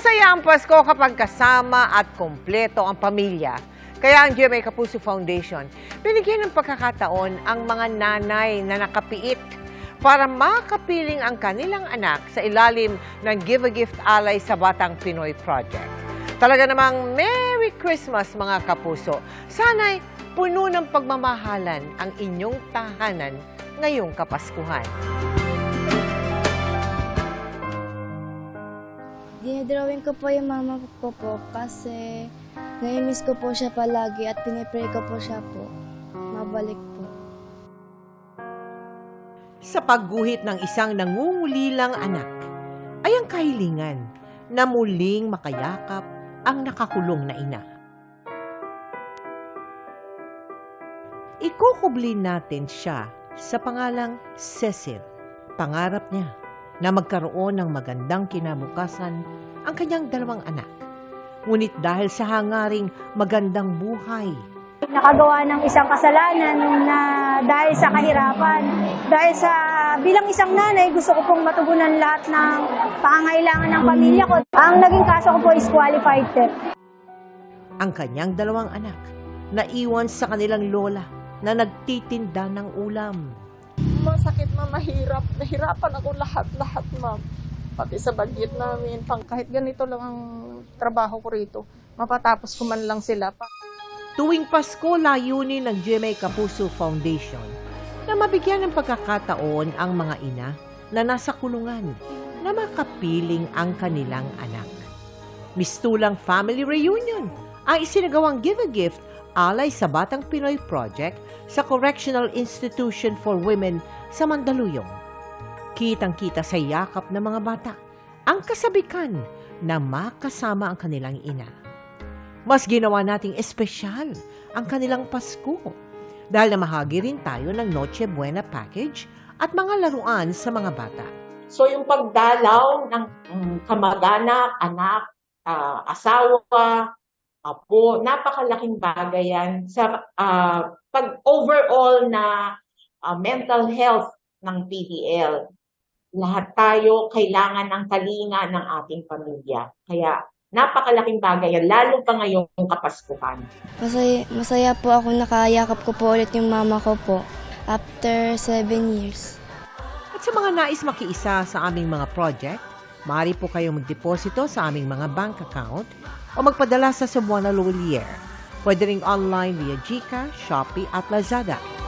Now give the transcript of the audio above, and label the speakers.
Speaker 1: Masaya ang Pasko kapag kasama at kompleto ang pamilya. Kaya ang GMA Kapuso Foundation, binigyan ng pagkakataon ang mga nanay na nakapiit para makapiling ang kanilang anak sa ilalim ng Give a Gift Alay sa Batang Pinoy Project. Talaga namang Merry Christmas mga kapuso. Sana'y puno ng pagmamahalan ang inyong tahanan ngayong Kapaskuhan.
Speaker 2: Dinidrawing ko po yung mama ko po kasi nai-miss ko po siya palagi at pinipray ko po siya po. Mabalik po.
Speaker 1: Sa pagguhit ng isang nangungulilang anak, ay ang kahilingan na muling makayakap ang nakakulong na ina. Ikukublin natin siya sa pangalang Cecil. Pangarap niya na magkaroon ng magandang kinabukasan ang kanyang dalawang anak. Ngunit dahil sa hangaring magandang buhay,
Speaker 3: nakagawa ng isang kasalanan na dahil sa kahirapan. Dahil sa bilang isang nanay, gusto ko pong matugunan lahat ng pangangailangan ng pamilya ko. Ang naging kaso ko po is qualified theft.
Speaker 1: ang kanyang dalawang anak na iwan sa kanilang lola na nagtitinda ng ulam.
Speaker 4: Masakit ma, mahirap. Nahirapan ako lahat-lahat, ma'am. Pati sa budget namin. Pang kahit ganito lang ang trabaho ko rito. Mapatapos ko man lang sila. Pa-
Speaker 1: Tuwing Pasko, layunin ng GMA Kapuso Foundation na mabigyan ng pagkakataon ang mga ina na nasa kulungan na makapiling ang kanilang anak. Mistulang Family Reunion ang isinagawang Give a Gift alay sa Batang Pinoy Project sa Correctional Institution for Women sa Mandaluyong. Kitang-kita sa yakap ng mga bata ang kasabikan na makasama ang kanilang ina. Mas ginawa nating espesyal ang kanilang Pasko dahil namahagi rin tayo ng Noche Buena package at mga laruan sa mga bata.
Speaker 5: So yung pagdalaw ng mm, kamag-anak, anak, ah, asawa, apo, napakalaking bagay yan sa ah, pag overall na ah, mental health ng PDL. Lahat tayo kailangan ng kalinga ng ating pamilya. Kaya napakalaking bagay yan, lalo pa ngayong Kapaskuhan.
Speaker 2: Masaya, masaya po ako nakayakap ko po ulit yung mama ko po after seven years.
Speaker 1: At sa mga nais makiisa sa aming mga project, maaari po kayong magdeposito sa aming mga bank account o magpadala sa Cebuana Lolier. Pwede ring online via Gcash, Shopee at Lazada.